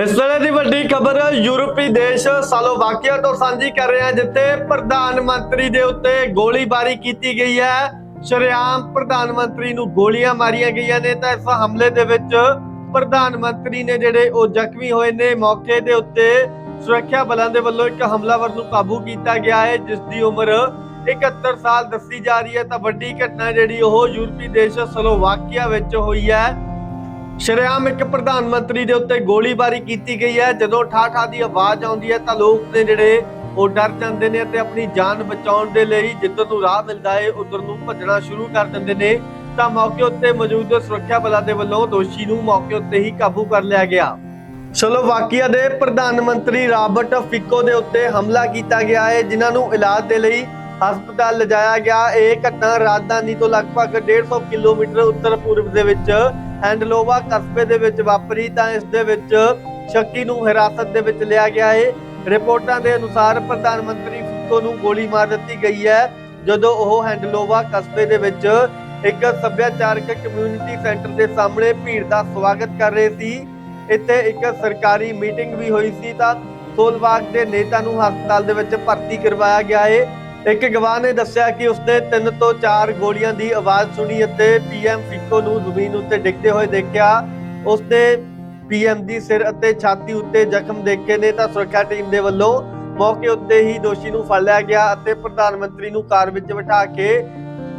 ਇਸ ਵੇਲੇ ਦੀ ਵੱਡੀ ਖਬਰ, ਯੂਰਪੀ ਦੇਸ਼ ਸਲੋਵਾਕੀਆ ਤੋਂ ਸਾਂਝੀ ਕਰ ਰਹੇ ਹਾਂ, ਜਿੱਥੇ ਪ੍ਰਧਾਨ ਮੰਤਰੀ ਦੇ ਉੱਤੇ ਗੋਲੀਬਾਰੀ ਕੀਤੀ ਗਈ ਹੈ। ਸ਼ਰੇਆਮ ਪ੍ਰਧਾਨ ਮੰਤਰੀ ਨੂੰ ਗੋਲੀਆਂ ਮਾਰੀਆਂ ਗਈਆਂ ਨੇ, ਤਾਂ ਇਸ ਹਮਲੇ ਦੇ ਵਿੱਚ ਪ੍ਰਧਾਨ ਮੰਤਰੀ ਨੇ ਜਿਹੜੇ ਉਹ ਜ਼ਖਮੀ ਹੋਏ ਨੇ, ਮੌਕੇ ਦੇ ਉੱਤੇ ਸੁਰੱਖਿਆ ਬਲਾਂ ਦੇ ਵੱਲੋਂ ਇੱਕ ਹਮਲਾਵਰ ਨੂੰ ਕਾਬੂ ਕੀਤਾ ਗਿਆ ਹੈ ਜਿਸ ਦੀ ਉਮਰ 71 ਸਾਲ ਦੱਸੀ ਜਾ ਰਹੀ ਹੈ। ਤਾਂ ਵੱਡੀ ਘਟਨਾ ਜਿਹੜੀ ਉਹ ਯੂਰਪੀ ਦੇਸ਼ ਸਲੋਵਾਕੀਆ ਵਿੱਚ ਹੋਈ ਹੈ। ਸ਼ਰੇਆਮ ਇੱਕ ਪ੍ਰਧਾਨ ਮੰਤਰੀ ਦੇ ਉੱਤੇ ਗੋਲੀਬਾਰੀ ਕੀਤੀ ਗਈ ਹੈ। ਜਦੋਂ ਠਾਠਾ ਦੀ ਆਵਾਜ਼ ਆਉਂਦੀ ਹੈ ਤਾਂ ਲੋਕ ਨੇ ਜਿਹੜੇ ਉਹ ਡਰ ਜਾਂਦੇ ਨੇ ਅਤੇ ਆਪਣੀ ਜਾਨ ਬਚਾਉਣ ਦੇ ਲਈ ਜਿੱਧਰ ਨੂੰ ਰਾਹ ਮਿਲਦਾ ਹੈ ਉਧਰ ਨੂੰ ਭੱਜਣਾ ਸ਼ੁਰੂ ਕਰ ਦਿੰਦੇ ਨੇ। ਤਾਂ ਮੌਕੇ ਉੱਤੇ ਮੌਜੂਦ ਸੁਰੱਖਿਆ ਬਲਾਂ ਦੇ ਵੱਲੋਂ ਦੋਸ਼ੀ ਨੂੰ ਮੌਕੇ ਉੱਤੇ ਹੀ ਕਾਬੂ ਕਰ ਲਿਆ ਗਿਆ। ਸਲੋਵਾਕੀਆ ਦੇ ਪ੍ਰਧਾਨ ਮੰਤਰੀ ਰਾਬਰਟ ਫਿਕੋ ਦੇ ਉੱਤੇ ਹਮਲਾ ਕੀਤਾ ਗਿਆ ਹੈ ਜਿਨ੍ਹਾਂ ਨੂੰ ਇਲਾਜ ਦੇ ਲਈ ਹਸਪਤਾਲ ਲਿਜਾਇਆ ਗਿਆ। ਇਹ ਘਟਨਾ ਰਾਜਧਾਨੀ ਤੋਂ ਲਗਭਗ 150 ਕਿਲੋਮੀਟਰ ਉੱਤਰ ਪੂਰਬ ਦੇ ਵਿੱਚ ਹੈਂਡਲੋਵਾ ਕਸਬੇ ਦੇ ਵਿੱਚ ਵਾਪਰੀ ਤਾਂ ਇਸ ਦੇ ਵਿੱਚ ਸ਼ੱਕੀ ਨੂੰ ਹਿਰਾਸਤ ਦੇ ਵਿੱਚ ਲਿਆ ਗਿਆ ਹੈ। ਰਿਪੋਰਟਾਂ ਦੇ ਅਨੁਸਾਰ ਪ੍ਰਧਾਨ ਮੰਤਰੀ ਫਿਕੋ ਨੂੰ ਗੋਲੀ ਮਾਰ ਦਿੱਤੀ ਗਈ ਹੈ। ਜਦੋਂ ਉਹ ਹੈਂਡਲੋਵਾ ਕਸਬੇ ਦੇ ਵਿੱਚ ਇੱਕ ਸੱਭਿਆਚਾਰਕ ਕਮਿਊਨਿਟੀ ਸੈਂਟਰ ਦੇ ਸਾਹਮਣੇ ਭੀੜ ਦਾ ਸਵਾਗਤ ਕਰ ਰਹੇ ਸੀ, ਇੱਥੇ ਇੱਕ ਸਰਕਾਰੀ ਮੀਟਿੰਗ ਵੀ ਹੋਈ ਸੀ ਤਾਂ ਸੋਲਵਾਗ ਦੇ ਨੇਤਾ ਨੂੰ ਹਸਪਤਾਲ ਦੇ ਵਿੱਚ ਭਰਤੀ ਕਰਵਾਇਆ ਗਿਆ ਹੈ। ਇੱਕ ਗਵਾਹ ਨੇ ਦੱਸਿਆ ਕਿ ਉਸਨੇ ਤਿੰਨ ਤੋਂ ਚਾਰ ਗੋਲੀਆਂ ਦੀ ਆਵਾਜ਼ ਸੁਣੀ ਅਤੇ ਪੀਐਮ ਫਿਕੋ ਨੂੰ ਜ਼ਮੀਨ ਉੱਤੇ ਡਿੱਗਦੇ ਹੋਏ ਦੇਖਿਆ। ਉਸਨੇ ਪੀਐਮ ਦੀ ਸਿਰ ਅਤੇ ਛਾਤੀ ਉੱਤੇ ਜ਼ਖਮ ਦੇਖੇ ਨੇ ਤਾਂ ਸੁਰੱਖਿਆ ਟੀਮ ਦੇ ਵੱਲੋਂ ਮੌਕੇ ਉੱਤੇ ਹੀ ਦੋਸ਼ੀ ਨੂੰ ਫੜ ਲਿਆ ਗਿਆ ਅਤੇ ਪ੍ਰਧਾਨ ਮੰਤਰੀ ਨੂੰ ਕਾਰ ਵਿੱਚ ਬਿਠਾ ਕੇ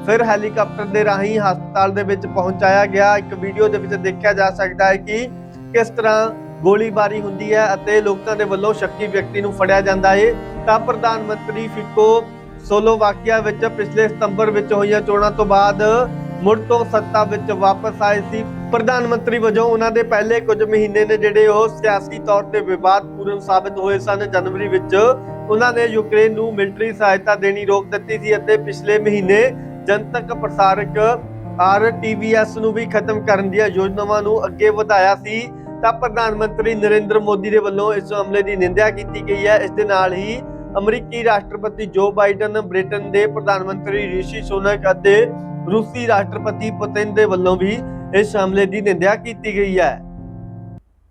ਫਿਰ ਹੈਲੀਕਾਪਟਰ ਦੇ ਰਾਹੀਂ ਹਸਪਤਾਲ ਦੇ ਵਿੱਚ ਪਹੁੰਚਾਇਆ ਗਿਆ। ਇੱਕ ਵੀਡੀਓ ਦੇ ਵਿੱਚ ਦੇਖਿਆ ਜਾ ਸਕਦਾ ਹੈ ਕਿ ਕਿਸ ਤਰ੍ਹਾਂ ਗੋਲੀਬਾਰੀ ਹੁੰਦੀ ਹੈ ਅਤੇ ਲੋਕਾਂ ਦੇ ਵੱਲੋਂ ਸ਼ੱਕੀ ਵਿਅਕਤੀ ਨੂੰ ਫੜਿਆ ਜਾਂਦਾ ਹੈ। ਤਾਂ ਪ੍ਰਧਾਨ ਮੰਤਰੀ ਫਿਕੋ ਸੋਲੋਵਾਕੀਆ ਵਿੱਚ ਪਿਛਲੇ ਸਤੰਬਰ ਵਿੱਚ ਹੋਈਆਂ ਚੋਣਾਂ ਤੋਂ ਬਾਅਦ ਮੁੜ ਤੋਂ ਸੱਤਾ ਵਿੱਚ ਵਾਪਸ ਆਏ ਸੀ। ਪ੍ਰਧਾਨ ਮੰਤਰੀ ਵਜੋਂ ਉਹਨਾਂ ਦੇ ਪਹਿਲੇ ਕੁਝ ਮਹੀਨੇ ਨੇ ਜਿਹੜੇ ਉਹ ਸਿਆਸੀ ਤੌਰ ਤੇ ਵਿਵਾਦਪੂਰਨ ਸਾਬਤ ਹੋਏ ਸਨ। ਜਨਵਰੀ ਵਿੱਚ ਉਹਨਾਂ ਨੇ ਯੂਕਰੇਨ ਨੂੰ ਮਿਲਟਰੀ ਸਹਾਇਤਾ ਦੇਣੀ ਰੋਕ ਦਿੱਤੀ ਸੀ ਅਤੇ ਪਿਛਲੇ ਮਹੀਨੇ ਜਨਤਕ ਪ੍ਰਸਾਰਕ ਆਰਟੀਵੀਐਸ ਨੂੰ ਵੀ ਖਤਮ ਕਰਨ ਦੀਆਂ ਯੋਜਨਾਵਾਂ ਨੂੰ ਅੱਗੇ ਵਧਾਇਆ ਸੀ। ਤਾਂ ਪ੍ਰਧਾਨ ਮੰਤਰੀ ਨਰਿੰਦਰ ਮੋਦੀ ਦੇ ਵੱਲੋਂ ਇਸ ਹਮਲੇ ਦੀ ਨਿੰਦਿਆ ਕੀਤੀ ਗਈ ਹੈ। ਇਸ ਦੇ ਨਾਲ ਹੀ ਅਮਰੀਕੀ ਰਾਸ਼ਟਰਪਤੀ ਜੋ ਬਾਈਡਨ ਬ੍ਰਿਟਨ ਦੇ ਪ੍ਰਧਾਨ ਮੰਤਰੀ ਰਿਸ਼ੀ ਸੁਨਕ ਅਤੇ ਰੂਸੀ ਰਾਸ਼ਟਰਪਤੀ ਪੁਤਿਨ ਦੇ ਵੱਲੋਂ ਵੀ ਇਸ ਹਮਲੇ ਦੀ ਨਿੰਦਿਆ ਕੀਤੀ ਗਈ ਹੈ।